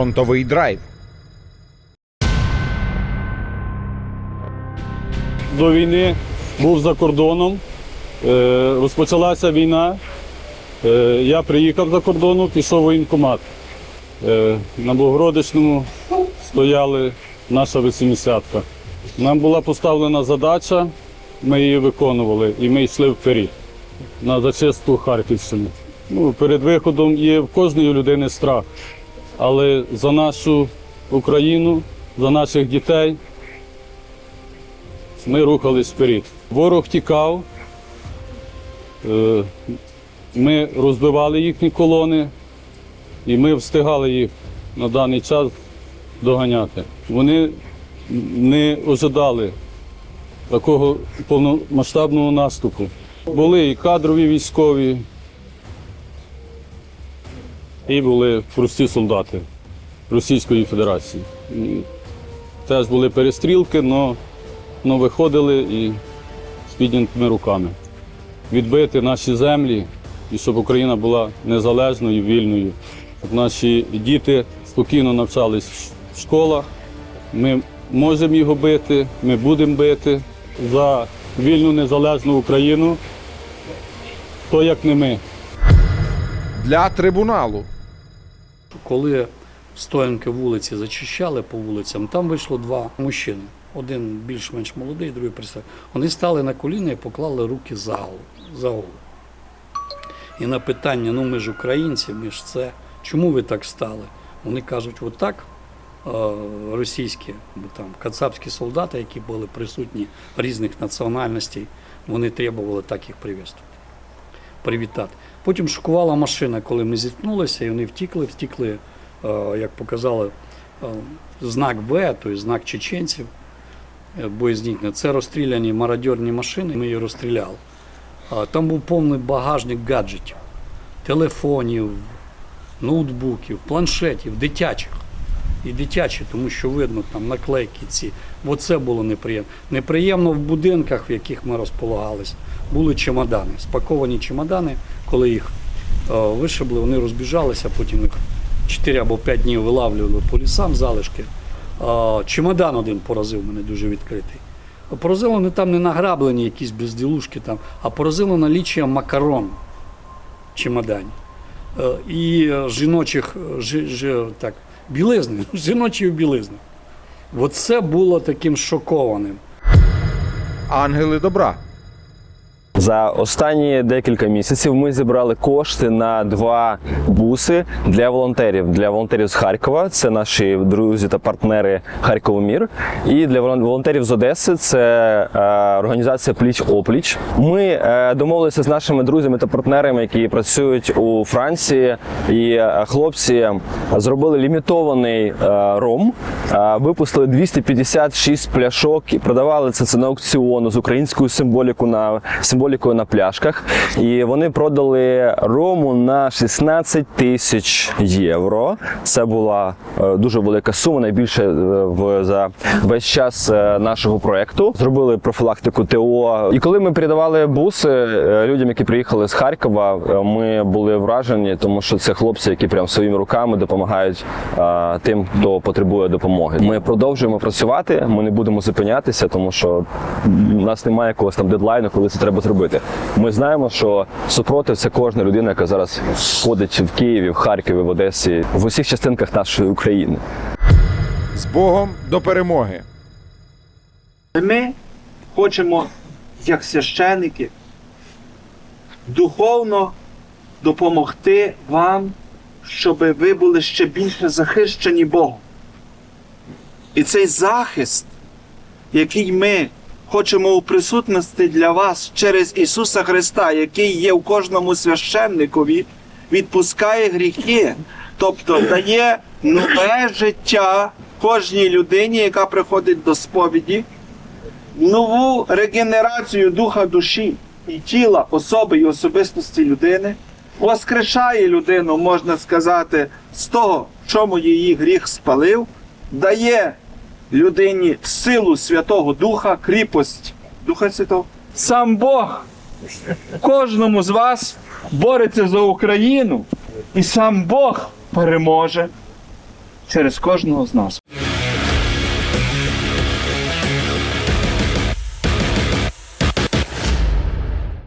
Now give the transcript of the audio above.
фронтовий драйв. до війни був за кордоном. Е, Розпочалася війна. Е, Я приїхав за кордону, пішов воєнкомат. Е, На Богородичному стояли наша 80-ка. Нам була поставлена задача, ми її виконували і ми йшли вперед на зачистку Харківщини. Ну, перед виходом є в кожної людини страх. Але за нашу Україну, за наших дітей ми рухались вперед. Ворог тікав, е, ми розбивали їхні колони, і ми встигали їх на даний час доганяти. Вони не ожидали такого повномасштабного наступу. Були і кадрові військові, і були прості солдати Російської Федерації. І Теж були перестрілки, але виходили і з піднятими руками. Відбити наші землі і щоб Україна була незалежною, вільною, щоб наші діти спокійно навчались в школах. Ми можемо його бити, ми будемо бити за вільну незалежну Україну. То як не ми. Для трибуналу. Коли стоянки вулиці зачищали по вулицям, там вийшло два мужчини. Один більш-менш молодий, другий представ. Вони стали на коліна і поклали руки за голову. І на питання, ну ми ж українці, ми ж це. Чому ви так стали? Вони кажуть, отак е, російські, там кацапські солдати, які були присутні різних національностей, вони требували так їх привітати. Потім шокувала машина, коли ми зіткнулися, і вони втікли, втікли, е, як показали, е, знак В, тобто знак чеченців, е. Це розстріляні мародерні машини, ми її розстріляли. Там був повний багажник гаджетів, телефонів, ноутбуків, планшетів, дитячих. І дитячі, тому що видно там наклейки ці. Оце було неприємно. Неприємно в будинках, в яких ми розполагалися, були чемодани. Спаковані чемодани, коли їх вишибли, вони розбіжалися, потім їх 4 або 5 днів вилавлювали по лісам залишки. Чемодан один поразив мене дуже відкритий. Поразило не там не награблені якісь безділушки, там, а поразило наліччя макарон в чемодані. Е, і жіночих жи, жи, так, білизни, жіночої білизни. Оце було таким шокованим. Ангели добра. За останні декілька місяців ми зібрали кошти на два буси для волонтерів. Для волонтерів з Харкова це наші друзі та партнери Харковомір. І для волонтерів з Одеси це е, організація Пліч Опліч. Ми е, домовилися з нашими друзями та партнерами, які працюють у Франції. І е, хлопці зробили лімітований ром, випустили 256 пляшок і продавали це, це на аукціону з українською символікою на символікою на пляшках. І вони продали рому на 16 тисяч євро. Це була е, дуже велика сума, найбільше е, в за весь час е, нашого проекту. Зробили профілактику ТО. І коли ми передавали буси людям, які приїхали з Харкова, ми були вражені, тому що це хлопці, які прям своїми руками допомагають тим, хто потребує допомоги. Ми продовжуємо працювати. Ми не будемо зупинятися, тому що у нас немає якогось там дедлайну, коли це треба зробити. Ми знаємо, що супротив це кожна людина, яка зараз ходить в Києві, в Харкові, в Одесі, в усіх частинках нашої України. З Богом до перемоги. Ми хочемо, як священики, духовно допомогти вам, щоб ви були ще більше захищені Богом. І цей захист, який ми хочемо у присутності для вас через Ісуса Христа, який є в кожному священникові, відпускає гріхи, тобто дає нове життя кожній людині, яка приходить до сповіді, нову регенерацію духа душі і тіла особи і особистості людини, воскрешає людину, можна сказати, з того, в чому її гріх спалив, дає людині силу Святого Духа, кріпость Духа Святого. Сам Бог кожному з вас бореться за Україну, і сам Бог переможе. через кожного з нас.